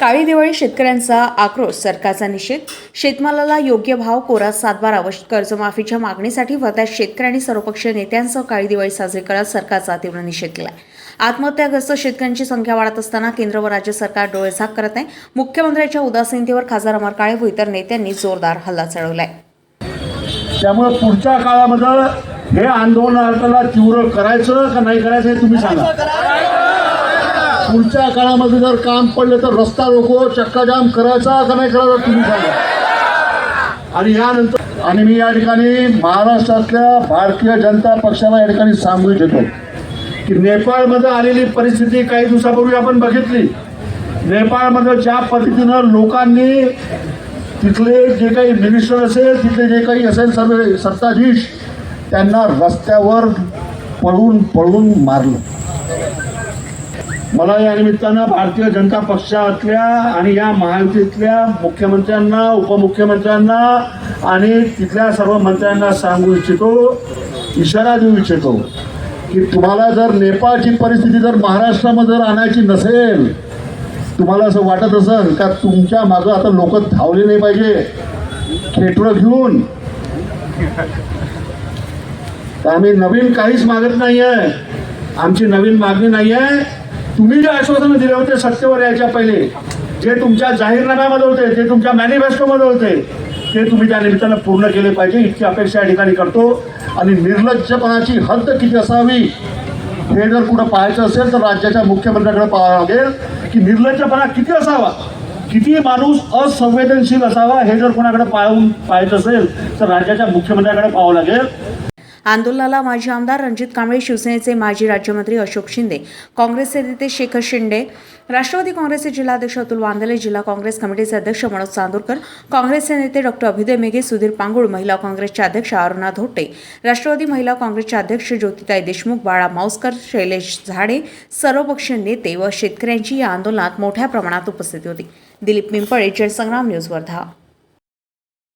काळी दिवाळी शेतकऱ्यांचा आक्रोश सरकारचा निषेध शेतमालाला योग्य भाव कोरा सातबारा व कर्जमाफीच्या मागणीसाठी वर्ध्यात शेतकऱ्यांनी सर्वपक्षीय नेत्यांसह काळी दिवाळी साजरी करत सरकारचा तीव्र निषेध केला आत्महत्याग्रस्त शेतकऱ्यांची संख्या वाढत असताना केंद्र व राज्य सरकार डोळेझाक करत आहे. मुख्यमंत्र्यांच्या उदासीनतेवर खासदार अमर काळे व इतर नेत्यांनी जोरदार हल्ला चढवलाय. त्यामुळे पुढच्या काळामध्ये हे आंदोलन तीव्र करायचं का नाही करायचं हे तुम्ही सांगा. पुढच्या काळामध्ये जर काम पडलं तर रस्ता रोको चक्काजाम करायचा का नाही करायचा तुम्ही सांगा. आणि यानंतर आणि मी या ठिकाणी महाराष्ट्रातल्या भारतीय जनता पक्षाला या ठिकाणी सांगू इच्छितो की नेपाळमध्ये आलेली परिस्थिती काही दिवसापूर्वी आपण बघितली. नेपाळमध्ये ज्या पद्धतीनं लोकांनी तिथले जे काही मिनिस्टर असेल तिथले जे काही असेल सर्व सत्ताधीश त्यांना रस्त्यावर पळून पळून मारलं. मला या निमित्तानं भारतीय जनता पक्षातल्या आणि या महायुतीतल्या मुख्यमंत्र्यांना उपमुख्यमंत्र्यांना आणि तिथल्या सर्व मंत्र्यांना सांगू इच्छितो इशारा देऊ इच्छितो की तुम्हाला जर नेपाळची परिस्थिती जर महाराष्ट्रामध्ये जर आणायची नसेल तुम्हाला असं वाटत असेल का तुमच्या मागं आता लोक धावले नाही पाहिजे? खेटडं घेऊन. तर आम्ही नवीन काहीच मागत नाही आहे आमची नवीन मागणी नाही आहे तुम्ही जे आश्वासन दिले होते सत्तेवर यायच्या पहिले जे तुमच्या जाहीरनाम्यामध्ये होते जे तुमच्या मॅनिफेस्टोमध्ये होते ते तुम्ही त्या निमित्तानं पूर्ण केले पाहिजे. इतकी अपेक्षा या ठिकाणी करतो. आणि निर्लज्जपणाची हद्द किती असावी हे जर कुठं पाहायचं असेल तर राज्याच्या मुख्यमंत्र्याकडे पाहावं लागेल की निर्लज्जपणा किती असावा किती माणूस असंवेदनशील असावा हे जर कोणाकडे पाहून पाहायचं असेल तर राज्याच्या मुख्यमंत्र्याकडे पाहावं लागेल. आंदोलनाला माजी आमदार रणजित कांबळे शिवसेनेचे माजी राज्यमंत्री अशोक शिंदे काँग्रेसचे नेते शेखर शिंदे राष्ट्रवादी काँग्रेसचे जिल्हाध्यक्ष अतुल वांदले जिल्हा काँग्रेस कमिटीचे अध्यक्ष मनोज चांदूरकर काँग्रेसचे नेते डॉक्टर अभिदय मेघे सुधीर पांगुळ महिला काँग्रेसच्या अध्यक्ष अरुणा धोटे राष्ट्रवादी महिला काँग्रेसच्या अध्यक्ष ज्योतिताई देशमुख बाळा माऊसकर शैलेश झाडे सर्वपक्षीय नेते व शेतकऱ्यांची या आंदोलनात मोठ्या प्रमाणात उपस्थिती होती. दिलीप पिंपळे जनसंग्राम न्यूज वर्धा